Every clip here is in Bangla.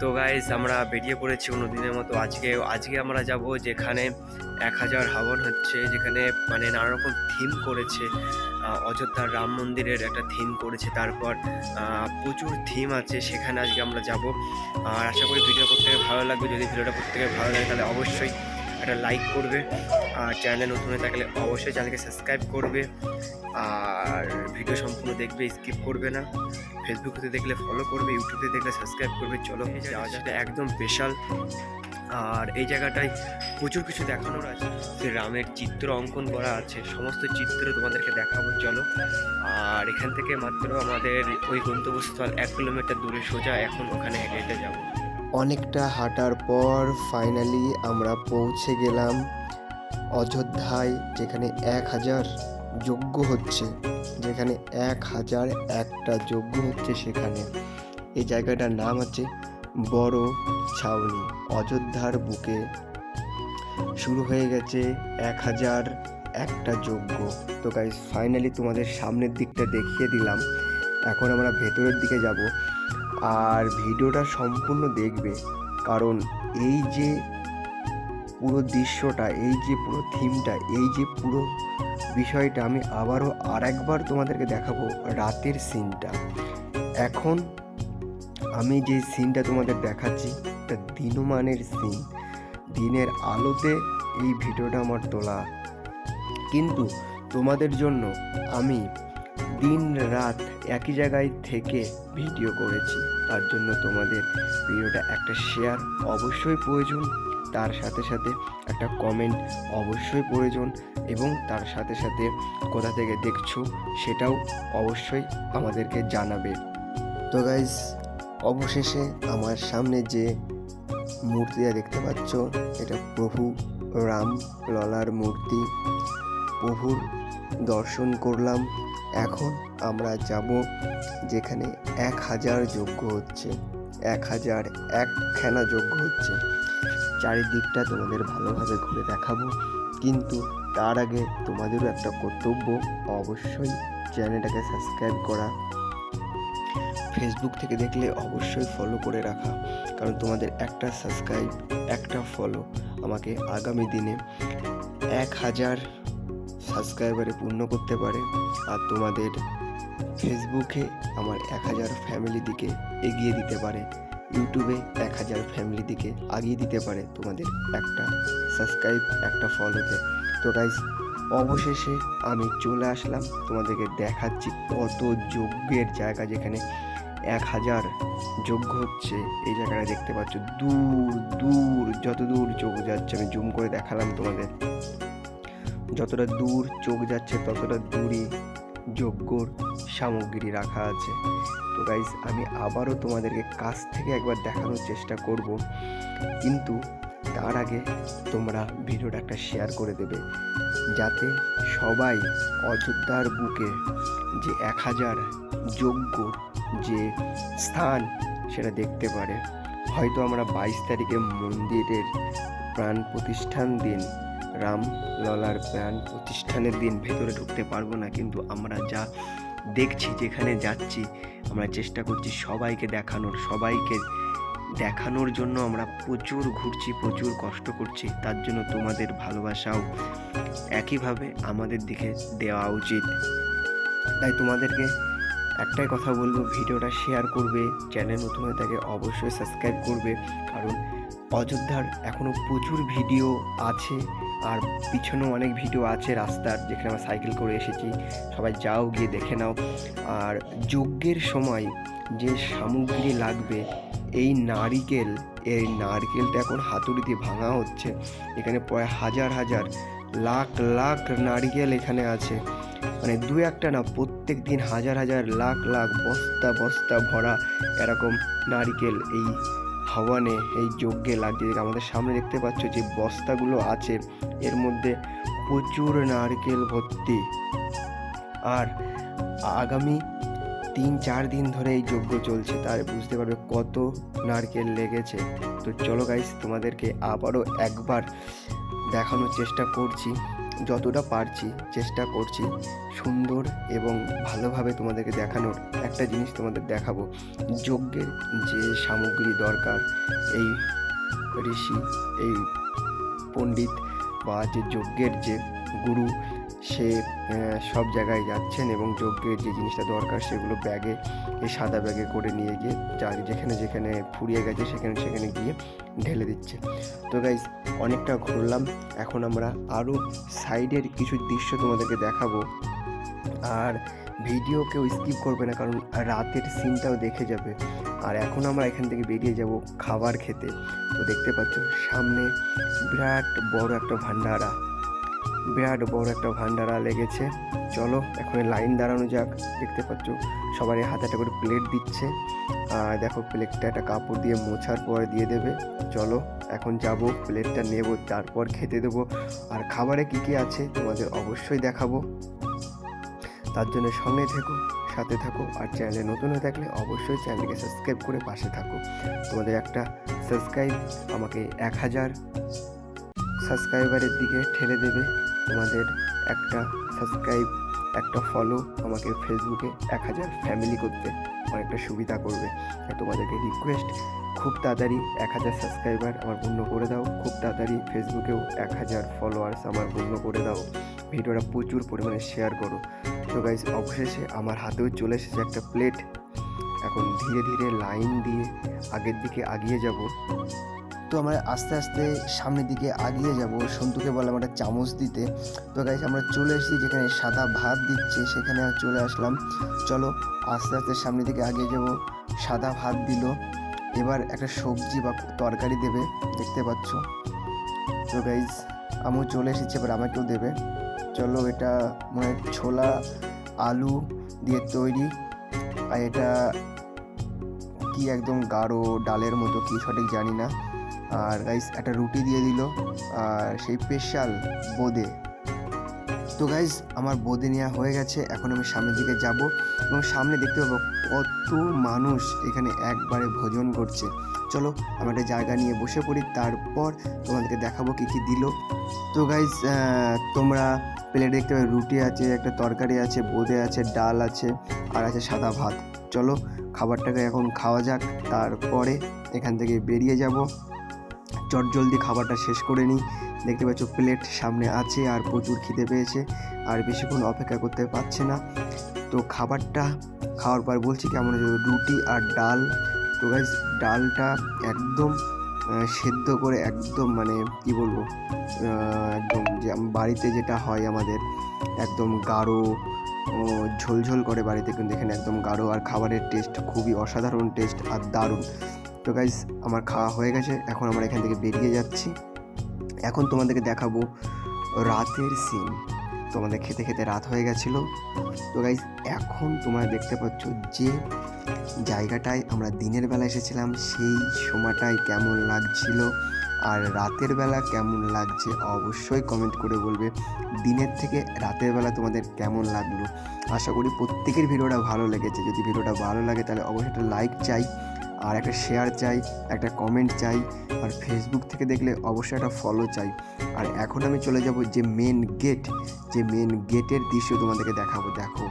তো গাইজ আমরা বেরিয়ে পড়েছি অন্য দিনের মতো। আজকে আজকে আমরা যাব যেখানে এক হাজার হাবন হচ্ছে, যেখানে মানে নানা রকম থিম করেছে অযোধ্যার রাম মন্দিরের একটা থিম করেছে, তারপর প্রচুর থিম আছে, সেখানে আজকে আমরা যাব। আর আশা করি ভিডিও প্রত্যেকে ভালো লাগবে। যদি ভিডিওটা প্রত্যেকে ভালো লাগে, তাহলে অবশ্যই একটা লাইক করবে। আর চ্যানেলে নতুন হয়ে থাকলে অবশ্যই চ্যানেলকে সাবস্ক্রাইব করবে। আর ভিডিও সম্পূর্ণ দেখবে স্কিপ করবে না। ফেসবুকে দেখলে ফলো করবে ইউটিউবে দেখলে সাবস্ক্রাইব করবে। চলো যাওয়া যাক। একদম স্পেশাল আর এই জায়গাটায় প্রচুর কিছু দেখানোর আছে। যে রামের চিত্র অঙ্কন করা আছে। সমস্ত চিত্র তোমাদেরকে দেখাবো চলো। আর এখান থেকে মাত্র আমাদের ওই গন্তব্যস্থল এক কিলোমিটার দূরে সোজা এখন ওখানে হেঁটে হেঁটে যাব। অনেকটা হাঁটার পর ফাইনালি আমরা পৌঁছে গেলাম। অযোধ্যায়, যেখানে এক হাজার যজ্ঞ হচ্ছে, যেখানে এক হাজার একটা যজ্ঞ হচ্ছে সেখানে। এই জায়গাটার নাম হচ্ছে বড় ছাউনি। অযোধ্যার বুকে শুরু হয়ে গেছে এক হাজার একটা যজ্ঞ। তো গাইজ ফাইনালি তোমাদের সামনের দিকটা দেখিয়ে দিলাম। এখন আমরা ভেতরের দিকে যাব। আর ভিডিওটা সম্পূর্ণ দেখবে। কারণ এই যে পুরো দৃশ্যটা, এই যে পুরো থিমটা এই যে পুরো বিষয়টা আমি আবারও আরেকবার তোমাদেরকে দেখাবো রাতের সিনটা এখন আমি যে সিনটা তোমাদের দেখাচ্ছি, এটা দিনমানের সিন দিনের আলোতে এই ভিডিওটা আমার তোলা। কিন্তু তোমাদের জন্য আমি দিন রাত একই জায়গায় থেকে ভিডিও করেছি, তার জন্য তোমাদের ভিডিওটা একটা শেয়ার অবশ্যই প্রয়োজন। তার সাথে সাথে একটা কমেন্ট অবশ্যই প্রয়োজন এবং তার সাথে সাথে কোথা থেকে দেখছ সেটাও অবশ্যই আমাদেরকে জানাবে। তো গাইজ অবশেষে আমার সামনে যে মূর্তিটা দেখতে পাচ্ছ, এটা প্রভু রাম ললার মূর্তি। প্রভুর দর্শন করলাম। এখন আমরা যাব যেখানে এক হাজার যজ্ঞ হচ্ছে। এক হাজার একখানা যজ্ঞ হচ্ছে। চারিদিকটা তোমাদের ভালোভাবে ঘুরে দেখাবো। কিন্তু তার আগে তোমাদেরও একটা কর্তব্য, অবশ্যই চ্যানেলটাকে সাবস্ক্রাইব করা। ফেসবুক থেকে দেখলে অবশ্যই ফলো করে রাখা। কারণ তোমাদের একটা সাবস্ক্রাইব একটা ফলো আমাকে আগামী দিনে এক হাজার সাবস্ক্রাইবারে পূর্ণ করতে পারে। আর তোমাদের ফেসবুকে আমার এক হাজার ফ্যামিলি দিকে এগিয়ে দিতে পারে। ইউটিউবে এক হাজার ফ্যামিলি দিকে আগিয়ে দিতে পারে তোমাদের একটা সাবস্ক্রাইব একটা ফলোতে তো। গাইজ অবশেষে আমি চলে আসলাম, তোমাদেরকে দেখাচ্ছি কত যজ্ঞের জায়গা যেখানে এক হাজার যজ্ঞ হচ্ছে। এই জায়গাটা দেখতে পাচ্ছ, দূর দূর, যত দূর চোখ যাচ্ছে, আমি জুম করে দেখালাম তোমাদের। যতটা দূর চোখ যাচ্ছে, ততটা দূরই যজ্ঞর সামগ্রী রাখা আছে। তো গাইজ আমি আবারও তোমাদেরকে কাছ থেকে একবার দেখানোর চেষ্টা করব। কিন্তু তার আগে তোমরা ভিডিওটা একটা শেয়ার করে দেবে। যাতে সবাই অযোধ্যার বুকে যে এক হাজার যোগ্য যে স্থান সেটা দেখতে পারে। হয়তো আমরা বাইশ তারিখে মন্দিরের প্রাণ প্রতিষ্ঠান দিন রাম ললার প্রাণ প্রতিষ্ঠানের দিন ভেতরে ঢুকতে পারব না, কিন্তু আমরা যা দেখছি, যেখানে যাচ্ছি, আমরা চেষ্টা করছি সবাইকে দেখানোর সবাইকে দেখানোর জন্য আমরা প্রচুর ঘুরছি, প্রচুর কষ্ট করছি। তার জন্য তোমাদের ভালোবাসাও একইভাবে আমাদের দিকে দেওয়া উচিত। তাই তোমাদেরকে একটাই কথা বলব, ভিডিওটা শেয়ার করবে চ্যানেল নতুন হয়ে থাকে অবশ্যই সাবস্ক্রাইব করবে। কারণ অযোধ্যার এখনও প্রচুর ভিডিও আছে। আর পিছনেও অনেক ভিডিও আছে রাস্তার, যেখানে আমরা সাইকেল করে এসেছি। সবাই যাও, গিয়ে দেখে নাও। আর যজ্ঞের সময় যে সামগ্রী লাগবে, এই নারিকেল, এই নারকেলটা এখন হাতুড়ি দিয়ে ভাঙা হচ্ছে। এখানে প্রায় হাজার হাজার, লাখ লাখ নারিকেল এখানে আছে। মানে দু একটা না, প্রত্যেক দিন হাজার হাজার, লাখ লাখ বস্তা বস্তা ভরা এরকম নারিকেল এই হাওয়ানে এই যজ্ঞে লাগিয়ে আমাদের সামনে দেখতে পাচ্ছ যে বস্তাগুলো আছে। এর মধ্যে প্রচুর নারকেল ভর্তি। আর আগামী তিন চার দিন ধরে এই যজ্ঞ চলছে। তার বুঝতে পারবে কত নারকেল লেগেছে। তো চলো গাইস তোমাদেরকে আবারও একবার দেখানোর চেষ্টা করছি। যতটা পারছি, চেষ্টা করছি সুন্দর এবং ভালোভাবে তোমাদেরকে দেখানোর একটা জিনিস তোমাদের দেখাবো। যজ্ঞের যে সামগ্রী দরকার, এই ঋষি, এই পণ্ডিত বা যে যজ্ঞের যে গুরু সে সব জায়গায় যাচ্ছেন এবং যজ্ঞের যে জিনিসটা দরকার সেগুলো ব্যাগে, এই সাদা ব্যাগে করে নিয়ে গিয়ে যা যেখানে যেখানে ফুরিয়ে গেছে সেখানে সেখানে গিয়ে ঢেলে দিচ্ছে তো গাইজ অনেকটা ঘুরলাম। এখন আমরা আরও সাইডের কিছু দৃশ্য তোমাদেরকে দেখাবো। আর ভিডিও কেউ স্কিপ করবে না, কারণ রাতের সিনটাও দেখে যাবে। আর এখন আমরা এখান থেকে বেরিয়ে যাব খাবার খেতে। তো দেখতে পাচ্ছ, সামনে বিরাট বড় একটা ভান্ডারা। বিরাট বড় একটা ভান্ডারা লেগেছে। চলো এখন লাইন দাঁড়ানো যাক। দেখতে পাচ্ছ, সবারই হাতে একটা করে প্লেট দিচ্ছে। দেখো প্লেটটা একটা কাপড় দিয়ে মোছার পর দিয়ে দেবে। চলো, এখন যাব প্লেটটা নেব, তারপর খেতে দেবো। আর খাবারে কি কি আছে, তোমাদের অবশ্যই দেখাবো। তার জন্য সঙ্গে থেকো, সাথে থাকো, আর চ্যানেলে নতুন হয়ে থাকলে অবশ্যই চ্যানেলকে সাবস্ক্রাইব করে পাশে থাকো। তোমাদের একটা সাবস্ক্রাইব আমাকে এক হাজার সাবস্ক্রাইবারের দিকে ঠেলে দেবে। তোমাদের একটা সাবস্ক্রাইব একটা ফলো আমাকে ফেসবুকে এক হাজার ফ্যামিলি করতে অনেকটা সুবিধা করবে। তোমাদেরকে রিকোয়েস্ট খুব তাড়াতাড়ি এক হাজার সাবস্ক্রাইবার আমার পূর্ণ করে দাও। খুব তাড়াতাড়ি ফেসবুকেও এক হাজার ফলোয়ার্স আমার পূর্ণ করে দাও। ভিডিওটা প্রচুর পরিমাণে শেয়ার করো। তো গাইজ অবশেষে আমার হাতেও চলে এসেছে একটা প্লেট এখন ধীরে ধীরে লাইন দিয়ে আগের দিকে আগিয়ে যাব। তো আমরা আস্তে আস্তে সামনের দিকে আগিয়ে যাব। সন্তুকে বললাম একটা চামচ দিতে। তো গাইজ আমরা চলে এসেছি যেখানে সাদা ভাত দিচ্ছে, সেখানে চলে আসলাম। চলো আস্তে আস্তে সামনের দিকে আগিয়ে যাব। সাদা ভাত দিল। এবার একটা সবজি বা তরকারি দেবে, দেখতে পাচ্ছ। তো গাইজ আমিও চলে এসেছি, এবার আমাকেও দেবে। চলো এটা মানে ছোলা, আলু দিয়ে তৈরি। আর এটা কি একদম গাঢ় ডালের মতো, কি সঠিক জানি না। আর গাইস একটা রুটি দিয়ে দিল, আর সেই স্পেশাল বোঁদে। তো গাইজ আমার বোঁদে নেওয়া হয়ে গেছে, এখন আমি সামনের দিকে যাব, এবং সামনে দেখতে পাবো কত মানুষ এখানে একবারে ভোজন করছে। চলো, আমরা একটা জায়গা নিয়ে বসে পড়ি, তারপর তোমাদেরকে দেখাবো কি কি দিল। তো গাইজ তোমরা প্লেটে দেখতে পাবে, রুটি আছে, একটা তরকারি আছে, বোঁদে আছে, ডাল আছে, আর আছে সাদা ভাত। চলো, খাবারটাকে এখন খাওয়া যাক, তারপরে এখান থেকে বেরিয়ে যাব। চট জলদি খাবারটা শেষ করে নিই। দেখতে পাচ্ছ প্লেট সামনে আছে আর প্রচুর খিদে পেয়েছে। আর বেশিক্ষণ অপেক্ষা করতে পারছে না। তো খাবারটা খাওয়ার পর বলছি কেমন রুটি আর ডাল। তো গাইজ ডালটা একদম সেদ্ধ করে একদম মানে কি বলব একদম যে বাড়িতে যেটা হয় আমাদের, একদম গাঢ় ঝোলঝোল করে বাড়িতে। কিন্তু এখানে একদম গাঢ়। আর খাবারের টেস্ট খুবই অসাধারণ টেস্ট আর দারুণ। তো গাইজ আমার খাওয়া হয়ে গেছে। এখন আমরা এখান থেকে বেরিয়ে যাচ্ছি। এখন তোমাদেরকে দেখাবো রাতের সিন তোমাদের খেতে খেতে রাত হয়ে গেছিল। তো গাইজ এখন তোমরা দেখতে পাচ্ছ যে জায়গাটায় আমরা দিনের বেলা এসেছিলাম, সেই সময়টায় কেমন লাগছিল আর রাতের বেলা কেমন লাগছে অবশ্যই কমেন্ট করে বলবে। দিনের থেকে রাতের বেলা তোমাদের কেমন লাগল? আশা করি প্রত্যেকের ভিডিওটা ভালো লেগেছে। যদি ভিডিওটা ভালো লাগে তাহলে অবশ্যই একটা লাইক চাই। আর একটা শেয়ার চাই, একটা কমেন্ট চাই, আর ফেসবুক থেকে দেখলে অবশ্যই একটা ফলো চাই। আর এখন আমি চলে যাব যে মেন গেট যে মেন গেটের দৃশ্য তোমাদেরকে দেখাবো, দেখো।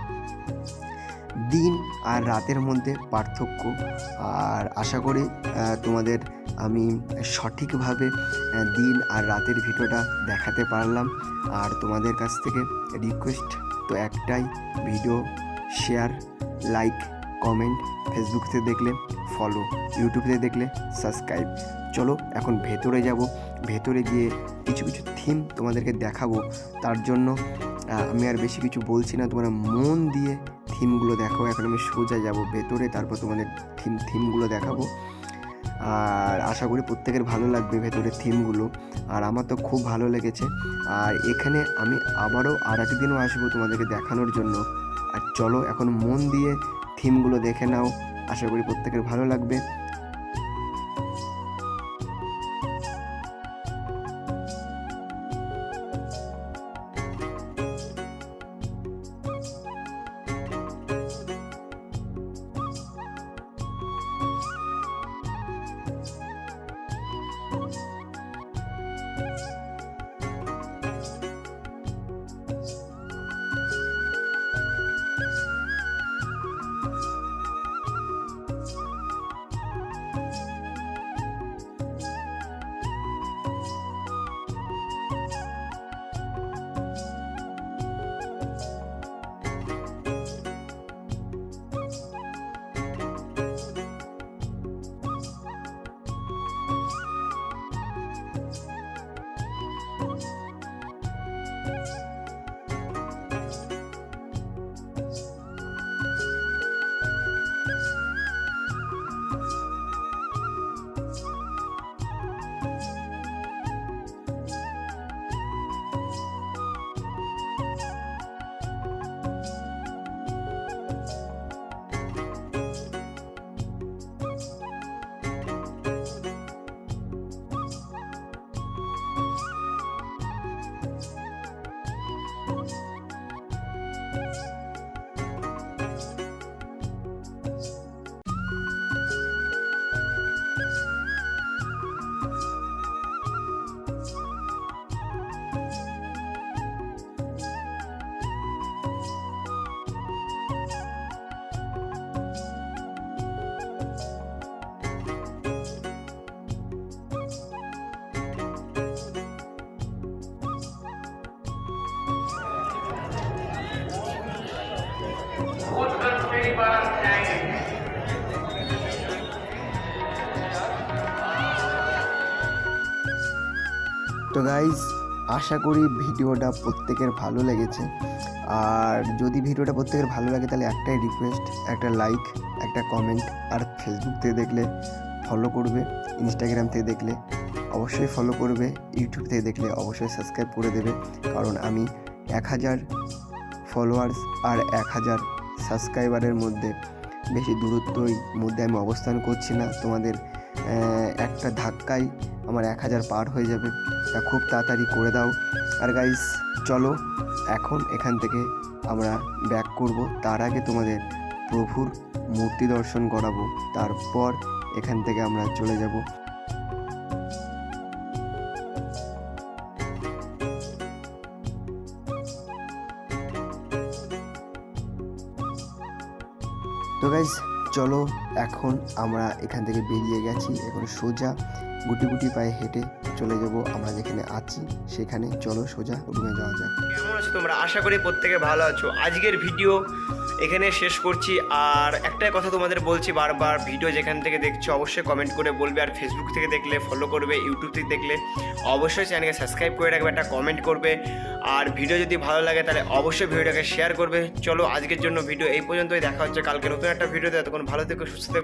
দিন আর রাতের মধ্যে পার্থক্য। আর আশা করি তোমাদের আমি সঠিকভাবে দিন আর রাতের ভিডিওটা দেখাতে পারলাম। আর তোমাদের কাছ থেকে রিকোয়েস্ট তো একটাই video share like comment Facebook থেকে দেখলে ফলো ইউটিউবে দেখলে সাবস্ক্রাইব চলো, এখন ভেতরে যাব। ভেতরে গিয়ে কিছু কিছু থিম তোমাদেরকে দেখাবো। তার জন্য আমি আর বেশি কিছু বলছি না। তোমরা মন দিয়ে থিমগুলো দেখো। এখন আমি সোজা যাব ভেতরে, তারপর তোমাদের থিম থিমগুলো দেখাবো। আর আশা করি প্রত্যেকের ভালো লাগবে ভেতরের থিমগুলো আর আমার তো খুব ভালো লেগেছে। আর এখানে আমি আবারও আর একদিনও আসব তোমাদেরকে দেখানোর জন্য। আর চলো, এখন মন দিয়ে থিমগুলো দেখে নাও। আশা করি প্রত্যেকের ভালো লাগবে। তো গাইজ আশা করি ভিডিওটা প্রত্যেকের ভালো লেগেছে। আর যদি ভিডিওটা প্রত্যেকের ভালো লাগে, তাহলে একটাই রিকোয়েস্ট একটা লাইক একটা কমেন্ট আর ফেসবুক থেকে দেখলে ফলো করবে ইনস্টাগ্রাম থেকে দেখলে অবশ্যই ফলো করবে ইউটিউব থেকে দেখলে অবশ্যই সাবস্ক্রাইব করে দেবে। কারণ আমি এক হাজার ফলোয়ার্স আর এক হাজার সাবস্ক্রাইবারের মধ্যে বেশি দূরত্বই মধ্যে আমি অবস্থান করছি না। তোমাদের একটা ধাক্কায় আমার এক হাজার পার হয়ে যাবে। তা খুব তাড়াতাড়ি করে দাও। আর গাইস চলো, এখন এখান থেকে আমরা ব্যাক করব। তার আগে তোমাদের প্রভুর মূর্তি দর্শন করাবো। তারপর এখান থেকে আমরা চলে যাব। তো গাইজ চলো, এখন আমরা এখান থেকে বেরিয়ে গেছি। এখন সোজা গুটি গুটি পায়ে হেঁটে চলে যাব, আমরা যেখানে আছি সেখানে। চলো সোজা রুমে যাওয়া যাক। কেমন আছো তোমরা? আশা করি প্রত্যেকে ভালো আছো। আজকের ভিডিও এখানে শেষ করছি। আর একটাই কথা তোমাদের বলছি বারবার, ভিডিও যেখান থেকে দেখছ অবশ্যই কমেন্ট করে বলবে। আর ফেসবুক থেকে দেখলে ফলো করবে ইউটিউব থেকে দেখলে অবশ্যই চ্যানেলকে সাবস্ক্রাইব করে রাখবে, একটা কমেন্ট করবে। আর ভিডিও যদি ভালো লাগে, তাহলে অবশ্যই ভিডিওটাকে শেয়ার করবে। চলো আজকের জন্য ভিডিও এই পর্যন্তই। দেখা হচ্ছে কালকে নতুন একটা ভিডিওতে। এতক্ষণ ভালো থেকো, সুস্থ থেকো।